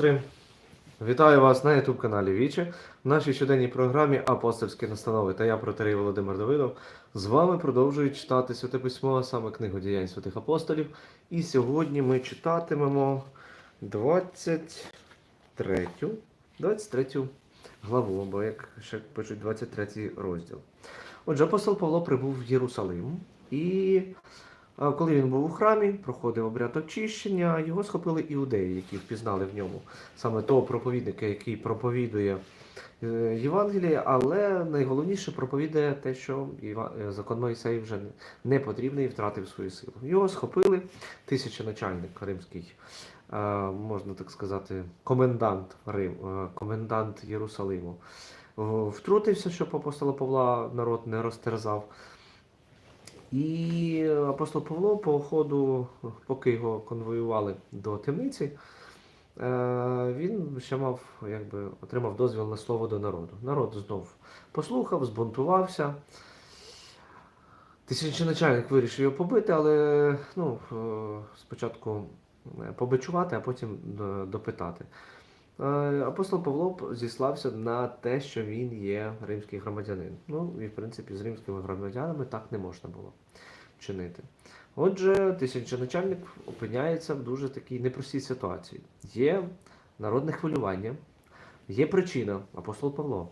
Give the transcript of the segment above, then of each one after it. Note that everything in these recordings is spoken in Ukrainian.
сестри! Вітаю вас на YouTube каналі Віче. В нашій щоденній програмі Апостольські настанови та я протерей Володимир Давидов. З вами продовжую читати Святе Письмо, а саме книгу діянь святих апостолів. І сьогодні ми читатимемо 23, 23 главу, або як ще пишуть 23 розділ. Отже, апостол Павло прибув в Єрусалим і Коли він був у храмі, проходив обряд очищення, його схопили іудеї, які впізнали в ньому саме того проповідника, який проповідує е, Євангеліє, але найголовніше проповідує те, що е, закон Моїсеї вже не потрібний і втратив свою силу. Його схопили, тисяченачальник римський, е, можна так сказати, комендант Рим, е, комендант Єрусалиму. Втрутився, щоб апостола Павла народ не розтерзав. І апостол Павло по ходу, поки його конвоювали до темниці, е, він ще мав, якби, отримав дозвіл на слово до народу. Народ знов послухав, збунтувався. Тисяченачальник вирішив його побити, але ну, е, спочатку е, побичувати, а потім допитати. Е, Апостол Павло зіслався на те, що він є римський громадянин. Ну і в принципі з римськими громадянами так не можна було чинити. Отже, тисячоначальник опиняється в дуже такій непростій ситуації. Є народне хвилювання, є причина, апостол Павло.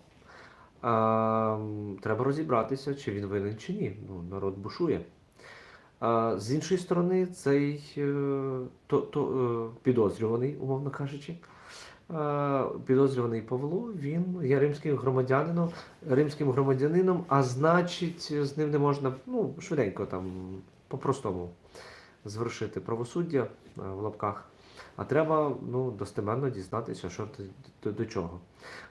А, треба розібратися, чи він винен чи ні. Ну, народ бушує. А, з іншої сторони, цей е, то, то, е, підозрюваний, умовно кажучи, е, підозрюваний Павло, він є римським громадянином, римським громадянином, а значить, з ним не можна ну, швиденько там по-простому звершити правосуддя е, в лапках. А треба ну, достеменно дізнатися, що до, до чого.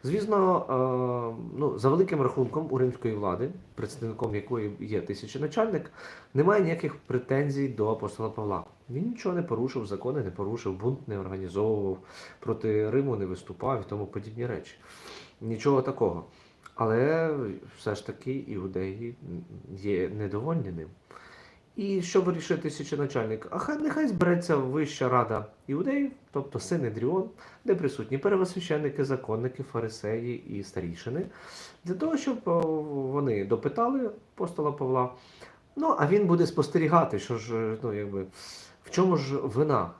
Звісно, е, ну, за великим рахунком у римської влади, представником якої є тисяченачальник, немає ніяких претензій до апостола Павла. Він нічого не порушив, закони не порушив, бунт не організовував, проти Риму не виступав і тому подібні речі. Нічого такого. Але все ж таки іудеї є недовольні ним. І що вирішує тисяченачальник? А хай нехай збереться вища рада іудеїв, тобто Синедріон, де присутні первосвященники, законники, фарисеї і старішини, для того, щоб вони допитали апостола Павла. Ну, а він буде спостерігати, що ж, ну, якби, в чому ж вина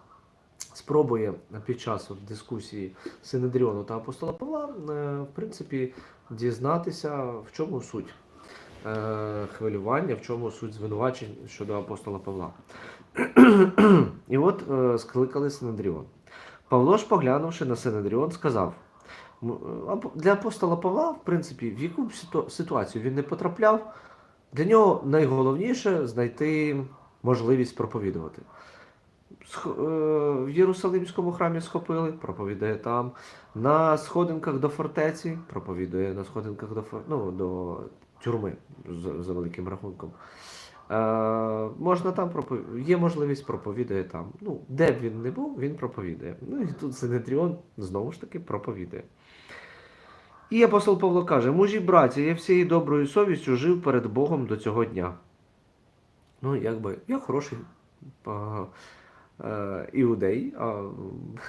спробує під час от, дискусії Синедріону та апостола Павла, е, в принципі, дізнатися, в чому суть хвилювання, в чому суть звинувачень щодо апостола Павла. І от е, скликали Синедріон. Павло ж, поглянувши на Синедріон, сказав: «М, е, для апостола Павла, в принципі, в яку б ситуацію він не потрапляв, для нього найголовніше знайти можливість проповідувати. Е, В Єрусалимському храмі схопили, проповідає там. На сходинках до фортеці, проповідує на сходинках до, ну, до тюрми за, великим рахунком. Е, можна там пропов... Є можливість проповідує там. Ну, де б він не був, він проповідує. Ну і тут Синедріон знову ж таки проповідує. І апостол Павло каже: мужі браті, я всією доброю совістю жив перед Богом до цього дня. Ну, якби, я хороший а, е, іудей, а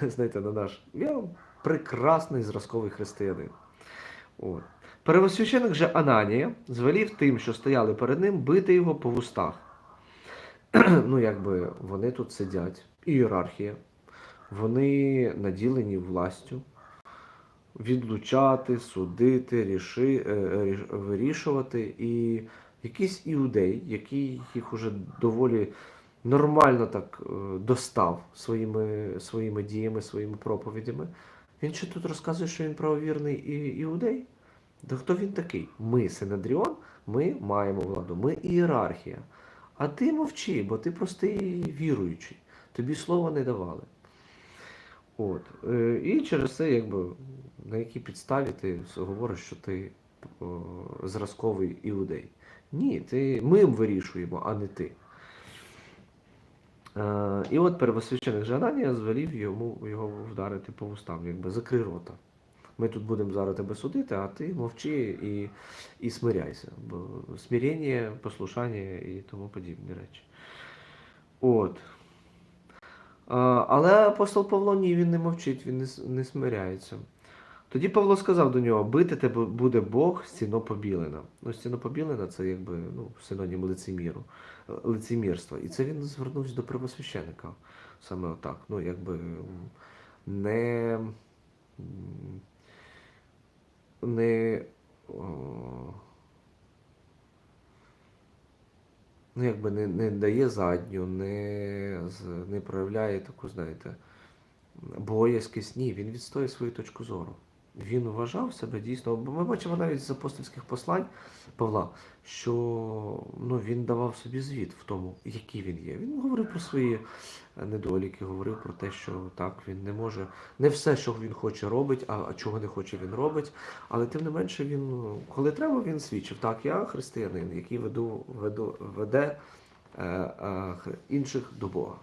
знаєте, на наш, я прекрасний зразковий християнин. От. Первосвященик же Ананія звелів тим, що стояли перед ним, бити його по вустах. ну, якби вони тут сидять, ієрархія, вони наділені властю відлучати, судити, ріши, е, ріш- вирішувати. І якийсь іудей, який їх уже доволі нормально так е, достав своїми, своїми діями, своїми проповідями. Він ще тут розказує, що він правовірний і, іудей. Да хто він такий? Ми, Синедріон, ми маємо владу, ми ієрархія. А ти мовчи, бо ти простий віруючий. Тобі слова не давали. От. Е, І через це, якби, на якій підставі ти говориш, що ти зразковий іудей. Ні, ти, ми вирішуємо, а не ти. Е, І от первосвященик Жананія звелів йому його вдарити по вустам, якби закрий рота. Ми тут будемо зараз тебе судити, а ти мовчи і, і смиряйся. Бо смирення, послушання і тому подібні речі. От. Але апостол Павло ні, він не мовчить, він не, не смиряється. Тоді Павло сказав до нього: бити тебе буде Бог стіно побілена. Ну, стіно побілена це якби ну, синонім лицеміру, лицемірства. І це він звернувся до первосвященика. Саме отак. Ну, якби не. Не. ну, якби не, не дає задню, не, не проявляє таку, знаєте, боязкість. Ні, він відстоює свою точку зору. Він вважав себе дійсно. Бо ми бачимо навіть з апостольських послань Павла, що ну, він давав собі звіт в тому, який він є. Він говорив про свої е, недоліки, говорив про те, що так, він не може, не все, що він хоче, робить, а чого не хоче, він робить. Але тим не менше, він, коли треба, він свідчив. Так, я християнин, який веду, веду, веде е, е, інших до Бога.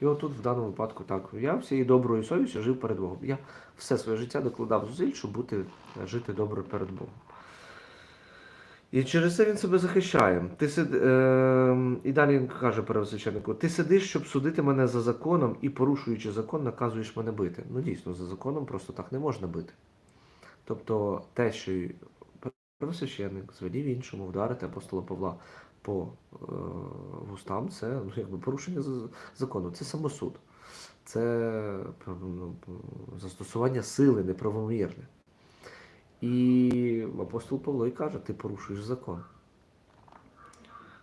І отут в даному випадку так, я всією доброю совістю жив перед Богом. Я все своє життя докладав зусиль, щоб бути, жити добре перед Богом. І через це він себе захищає. Ти сид... е... І далі він каже первосвященнику, ти сидиш, щоб судити мене за законом і, порушуючи закон, наказуєш мене бити. Ну дійсно, за законом просто так не можна бити. Тобто те, що первосвященник звелів іншому вдарити апостола Павла по е... вустам, це ну, якби порушення закону, це самосуд. Це ну, застосування сили неправомірне. І апостол Павло і каже, ти порушуєш закон.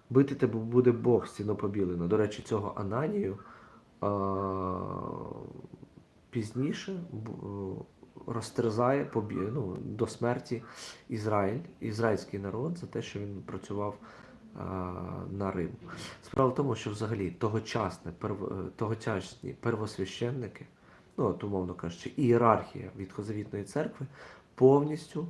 Бити тебе буде Бог стіно побілено. До речі, цього Ананію а, пізніше розтерзає поб'є, ну, до смерті Ізраїль, ізраїльський народ за те, що він працював а, на Рим. Справа в тому, що взагалі тогочасне, перв... е, тогочасні первосвященники, ну, от, умовно кажучи, ієрархія Відхозавітної церкви повністю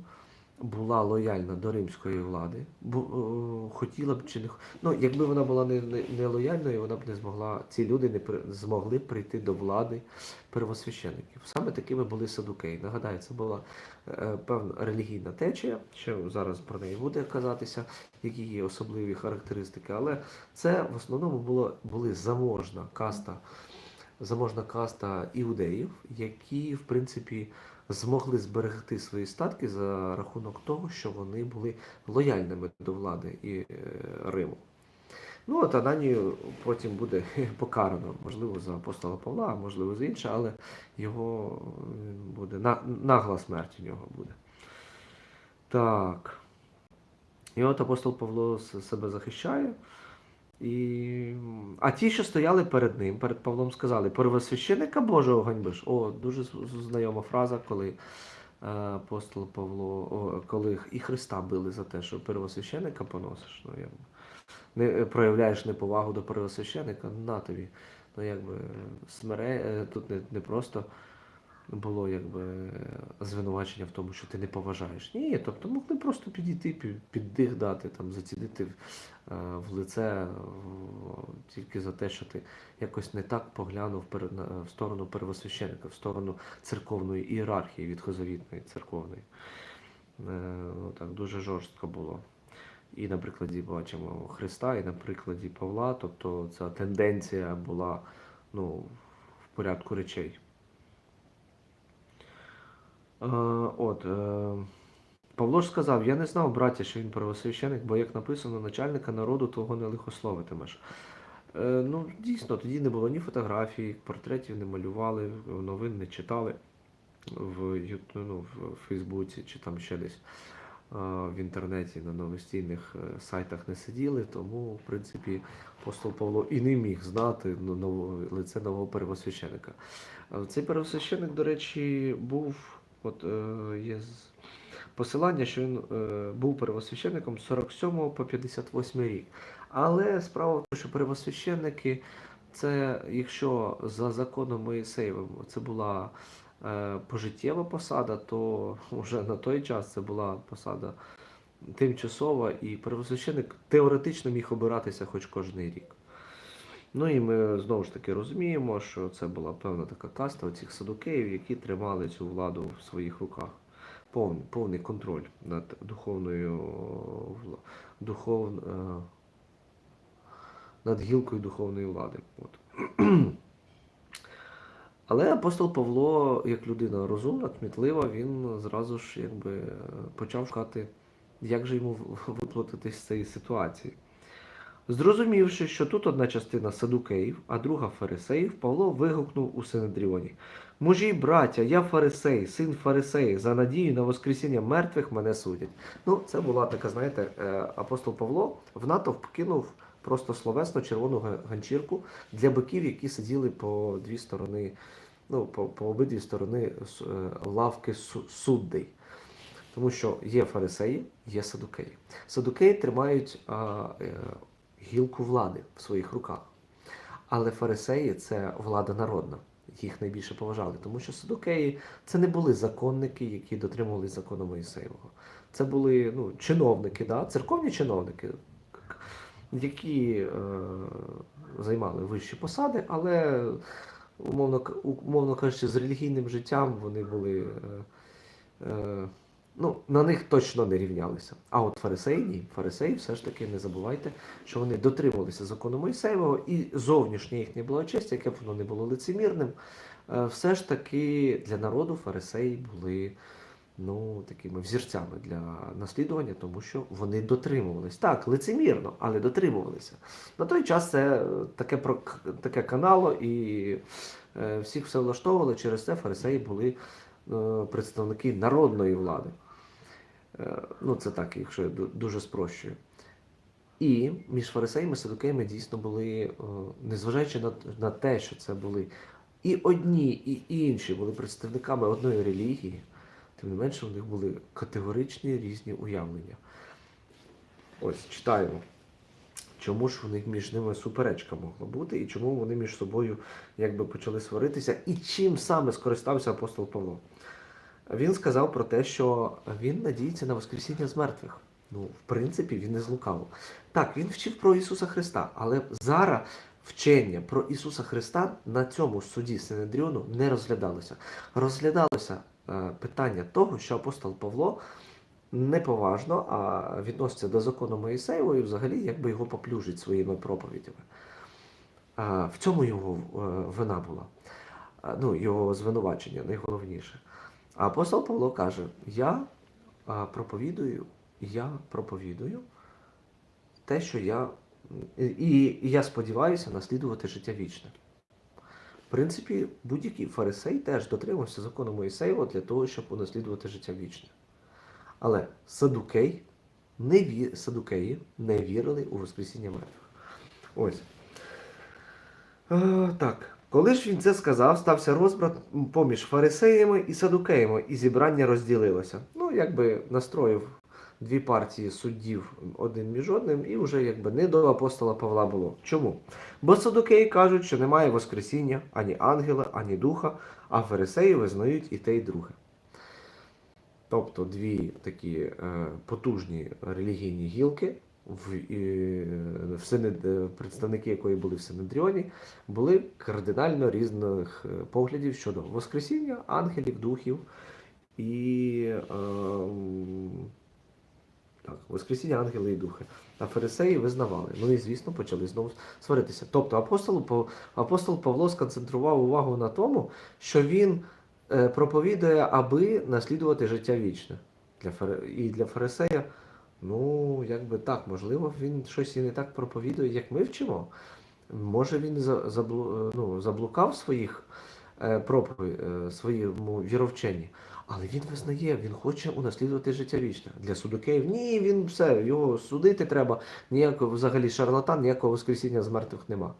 була лояльна до римської влади, бо е, хотіла б чи не ну, якби вона була не, не, не лояльною, вона б не змогла, ці люди не при, змогли прийти до влади первосвящеників. Саме такими були садукеї. Нагадаю, це була е, певна релігійна течія, що зараз про неї буде казатися, які є особливі характеристики, але це в основному було, були заможна каста, заможна каста іудеїв, які, в принципі, змогли зберегти свої статки за рахунок того, що вони були лояльними до влади і е, Риму. Ну, от Ананію потім буде покарано, можливо, за апостола Павла, а можливо за інше, але його буде нагла смерть у нього буде. Так. І от апостол Павло себе захищає. І... А ті, що стояли перед ним, перед Павлом, сказали: первосвященика Божого ганьбиш. О, дуже знайома фраза, коли е, апостол Павло, о, коли і Христа били за те, що первосвященика поносиш. Ну, якби. Не проявляєш неповагу до первосвященика, на тобі. Ну, якби смире, е, тут не, не просто було якби звинувачення в тому, що ти не поважаєш. Ні, тобто могли просто підійти, під, під дих дати, там, зацідити е, в лице тільки за те, що ти якось не так поглянув в сторону первосвященика, в сторону церковної ієрархії відхозавітної церковної. Е, ну, так, дуже жорстко було. І на прикладі бачимо Христа, і на прикладі Павла, тобто ця тенденція була ну, в порядку речей. Е, от, е, Павло ж сказав: Я не знав, браття, що він первосвященик, бо як написано, начальника народу того не лихословитимеш. Е, ну, дійсно, тоді не було ні фотографій, портретів не малювали, новин не читали в, ну, в Фейсбуці чи там ще десь в інтернеті на новостійних сайтах не сиділи, тому, в принципі, апостол Павло і не міг знати лице нового первосвященика. Цей первосвященик, до речі, був, от е, є посилання, що він е, був первосвященником з 47 по 58 рік. Але справа в тому, що первосвященники, це якщо за законом Моїсеєвим це була е, пожиттєва посада, то вже на той час це була посада тимчасова, і первосвященник теоретично міг обиратися хоч кожен рік. Ну і ми знову ж таки розуміємо, що це була певна така каста оцих садукеїв, які тримали цю владу в своїх руках. Повний, повний контроль над духовною духов, е, над гілкою духовної влади. От. Але апостол Павло, як людина розумна, кмітлива, він зразу ж якби почав шукати, як же йому в- виплутатись з цієї ситуації. Зрозумівши, що тут одна частина садукеїв, а друга фарисеїв, Павло вигукнув у Синедріоні: Мужі, браття, я фарисей, син фарисеї, за надію на Воскресіння мертвих мене судять. Ну, це була така, знаєте, е, апостол Павло в натовп кинув просто словесно червону ганчірку для биків, які сиділи по дві сторони, ну, по, по обидві сторони е, лавки суддей. Тому що є фарисеї, є садукеї. Садукеї тримають а, е, гілку влади в своїх руках. Але фарисеї це влада народна. Їх найбільше поважали, тому що садукеї це не були законники, які дотримувалися закону Моїсеєвого. Це були ну, чиновники, да? церковні чиновники, які е, займали вищі посади, але, умовно, умовно кажучи, з релігійним життям вони були. Е, е, Ну, на них точно не рівнялися. А от фарисеї ні. Фарисеї все ж таки не забувайте, що вони дотримувалися закону Мойсеєвого, і зовнішнє їхнє благочестя, яке б воно не було лицемірним, е, все ж таки для народу фарисеї були ну, такими взірцями для наслідування, тому що вони дотримувалися. Так, лицемірно, але дотримувалися. На той час це е, таке, таке канало, і е, всіх все влаштовували. Через це фарисеї були представники народної влади. Е, Ну, це так, якщо я дуже спрощую. І між фарисеями і садукеями дійсно були, е, незважаючи на, на те, що це були і одні, і інші були представниками одної релігії, тим не менше у них були категоричні різні уявлення. Ось читаємо. Чому ж у них між ними суперечка могла бути, і чому вони між собою якби почали сваритися, і чим саме скористався апостол Павло? Він сказав про те, що він надіється на Воскресіння з мертвих. Ну, в принципі, він не злукавив. Так, він вчив про Ісуса Христа, але зараз вчення про Ісуса Христа на цьому суді Синедріону не розглядалося. Розглядалося е, питання того, що апостол Павло неповажно а відноситься до закону Моїсеєвого і взагалі якби його поплюжить своїми проповідями. А, в цьому його е, вина була, ну, його звинувачення найголовніше. А апостол Павло каже: Я проповідую, я проповідую те, що я. І, я сподіваюся наслідувати життя вічне. В принципі, будь-який фарисей теж дотримався закону Моїсеєва для того, щоб унаслідувати життя вічне. Але садукей не ві... садукеї не вірили у Воскресіння мертвих. Ось. Е, так. Коли ж він це сказав, стався розбрат поміж фарисеями і садукеями, і зібрання розділилося. Ну, якби настроїв дві партії суддів один між одним, і вже якби не до апостола Павла було. Чому? Бо садукеї кажуть, що немає Воскресіння ані ангела, ані духа, а фарисеї визнають і те, і друге. Тобто дві такі е, потужні релігійні гілки, в, в Синед, представники якої були в Синедріоні, були кардинально різних е, поглядів щодо Воскресіння, ангелів, духів і е, так, Воскресіння, ангели і духи. А фарисеї визнавали. Ну і, звісно, почали знову сваритися. Тобто апостол, апостол Павло сконцентрував увагу на тому, що він е, проповідує, аби наслідувати життя вічне. Для. І для фарисея, ну, якби так, можливо, він щось і не так проповідує, як ми вчимо. Може, він за- заблу... ну, заблукав своїх е, пропові... е, своєму віровченні. Але він визнає, він хоче унаслідувати життя вічне. Для судокеїв ні, він все, його судити треба, ніякого взагалі шарлатан, ніякого воскресіння з мертвих нема.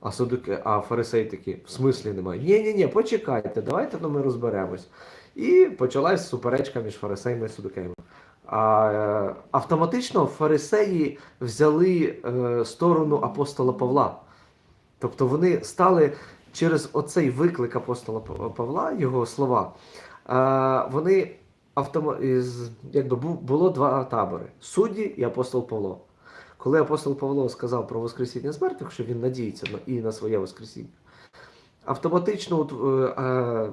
А судоки, а фарисеї такі, в смислі немає. Ні, ні, ні, почекайте, давайте ну, ми розберемось. І почалась суперечка між фарисеями і судокеями. Е, автоматично фарисеї взяли е, сторону апостола Павла. Тобто вони стали через оцей виклик апостола Павла, його слова, е, вони якби було два табори: судді і апостол Павло. Коли апостол Павло сказав про Воскресіння з мертвих, що він надіється і на своє Воскресіння, автоматично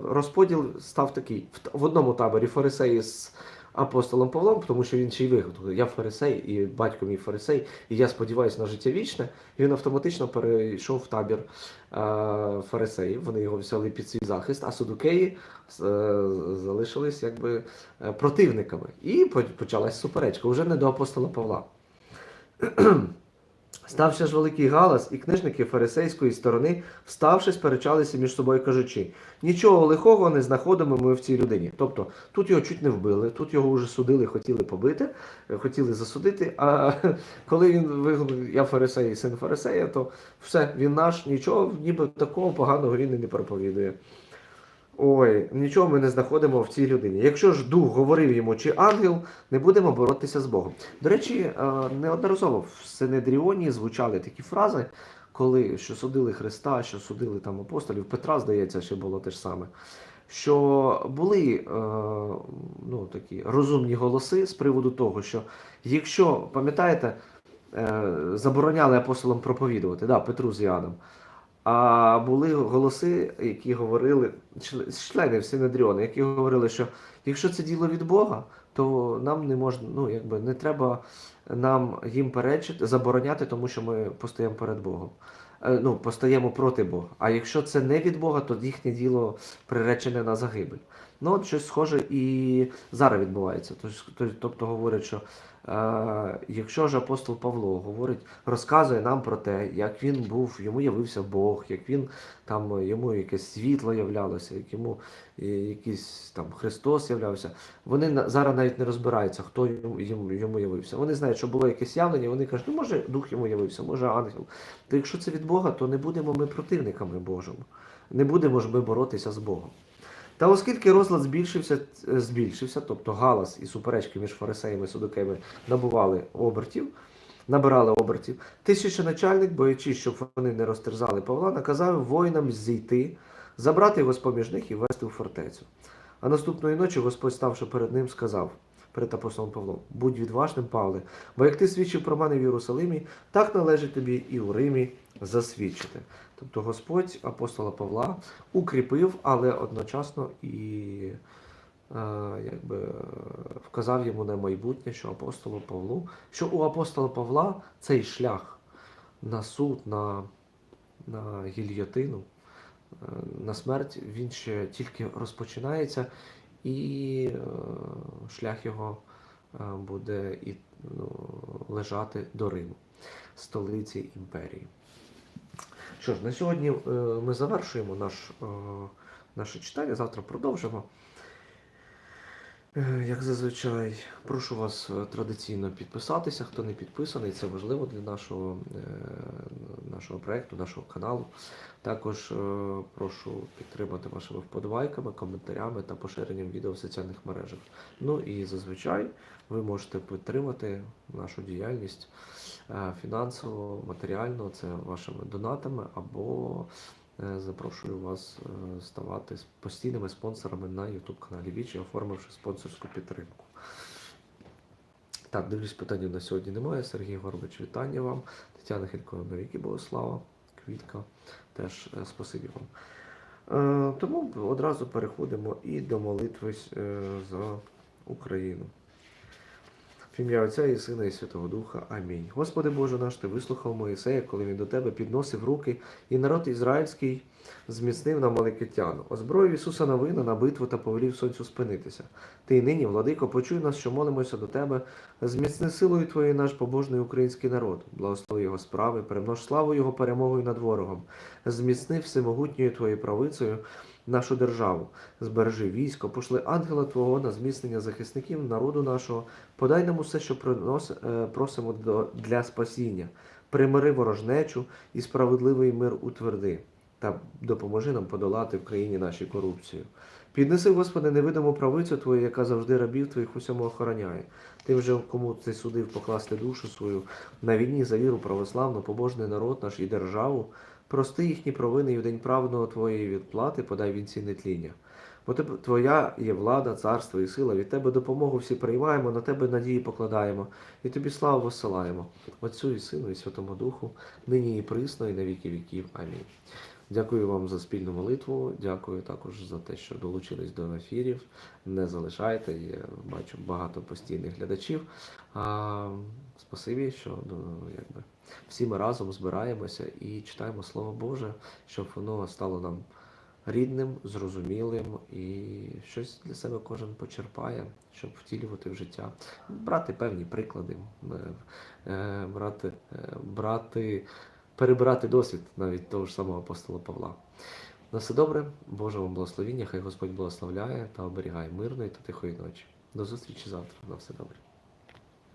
розподіл став такий: в одному таборі фарисеї з апостолом Павлом, тому що він ще й вигадав. Я фарисей, і батько мій фарисей, і я сподіваюся на життя вічне. Він автоматично перейшов в табір е, фарисеїв. Вони його взяли під свій захист, а судукеї е, залишились якби е, противниками. І по- почалась суперечка, вже не до апостола Павла. Ставши ж великий галас, і книжники фарисейської сторони, вставши, сперечалися між собою, кажучи, нічого лихого не знаходимо ми в цій людині. Тобто тут його чуть не вбили, тут його вже судили, хотіли побити, е, хотіли засудити. А коли він виговорив, я фарисей, син фарисея, то все, він наш, нічого, ніби такого поганого він і не проповідує. Ой, нічого ми не знаходимо в цій людині. Якщо ж дух говорив йому чи ангел, не будемо боротися з Богом. До речі, е, неодноразово в Синедріоні звучали такі фрази, коли що судили Христа, що судили там апостолів, Петра, здається, ще було те ж саме. Що були е, ну, такі розумні голоси з приводу того, що якщо, пам'ятаєте, е, забороняли апостолам проповідувати, да, Петру з Іоанном, а були голоси, які говорили, чле- члени Синедріону, які говорили, що якщо це діло від Бога, то нам не можна, ну якби не треба нам їм перечити, забороняти, тому що ми постаємо перед Богом. Е, Ну, постаємо проти Бога. А якщо це не від Бога, то їхнє діло приречене на загибель. Ну, от щось схоже і зараз відбувається. Тобто говорять, що е, якщо ж апостол Павло говорить, розказує нам про те, як він був, йому явився Бог, як він там йому якесь світло являлося, як йому е, якийсь там Христос являвся. Вони зараз навіть не розбираються, хто йому, йому явився. Вони знають, що було якесь явлення, вони кажуть, ну може дух йому явився, може ангел. То якщо це від Бога, то не будемо ми противниками Божими. Не будемо ж ми боротися з Богом. Та оскільки розлад збільшився, е, збільшився, тобто галас і суперечки між фарисеями і судоками набували обертів, набирали обертів, тисячоначальник, боячись, щоб вони не розтерзали Павла, наказав воїнам зійти, забрати його з-поміж них і вести в фортецю. А наступної ночі Господь, ставши перед ним, сказав перед апостолом Павлом: Будь відважним, Павле, бо як ти свідчив про мене в Єрусалимі, так належить тобі і у Римі засвідчити. Тобто Господь апостола Павла укріпив, але одночасно і е, якби, вказав йому на майбутнє, що апостолу Павлу, що у апостола Павла цей шлях на суд, на, на гільйотину, е, на смерть, він ще тільки розпочинається, і е, шлях його е, буде і, ну, лежати до Риму, столиці імперії. Що ж, на сьогодні е, ми завершуємо наш, наше читання. Завтра продовжимо. Е, Як зазвичай, прошу вас е, традиційно підписатися, хто не підписаний, це важливо для нашого, е, нашого проєкту, нашого каналу. Також прошу підтримати вашими вподобайками, коментарями та поширенням відео в соціальних мережах. Ну і зазвичай ви можете підтримати нашу діяльність фінансово, матеріально, це вашими донатами, або запрошую вас е, ставати постійними спонсорами на YouTube каналі Вічі, оформивши спонсорську підтримку. Так, дивлюсь, питання на сьогодні немає. Сергій Горбич, вітання вам. Тетяна Хилько, навіки Богослава, Квітка, теж е, спасибі вам. Е, тому одразу переходимо і до молитви е, за Україну. Ім'я Отця і Сина і Святого Духа. Амінь. Господи Боже наш, Ти вислухав Моїсея, коли він до тебе підносив руки, і народ ізраїльський зміцнив на Маликитяну. Озброїв Ісуса Новина на битву та повелів сонцю спинитися. Ти й нині, владико, почуй нас, що молимося до тебе. Зміцни силою Твоєю наш побожний український народ, благослови його справи, перемнож славу Його перемогою над ворогом, зміцни всемогутньою Твоєю правицею нашу державу, збережи військо, пошли ангела Твого на зміцнення захисників народу нашого, подай нам усе, що принос, е, просимо для спасіння, примири ворожнечу і справедливий мир утверди, та допоможи нам подолати в країні нашій корупцію. Піднеси, Господи, невидиму правицю Твою, яка завжди рабів Твоїх усьому охороняє. Тим же, кому ти судив покласти душу свою на війні за віру православну, побожний народ наш і державу, прости їхні провини і в день праведного Твоєї відплати подай вінці нетління. Бо тебе, Твоя є влада, царство і сила, від Тебе допомогу всі приймаємо, на Тебе надії покладаємо, і Тобі славу посилаємо, Отцю і Сину, і Святому Духу, нині і присно, і на віки віків. Амінь. Дякую вам за спільну молитву. Дякую також за те, що долучились до ефірів. Не залишайте. Я бачу багато постійних глядачів. Спасибі, що ну, якби, всі ми разом збираємося і читаємо Слово Боже, щоб воно стало нам рідним, зрозумілим і щось для себе кожен почерпає, щоб втілювати в життя, брати певні приклади, е, е, брати, е, брати, перебирати досвід навіть того ж самого апостола Павла. На все добре, Боже вам благословіння, хай Господь благословляє та оберігає мирної та тихої ночі. До зустрічі завтра. На все добре.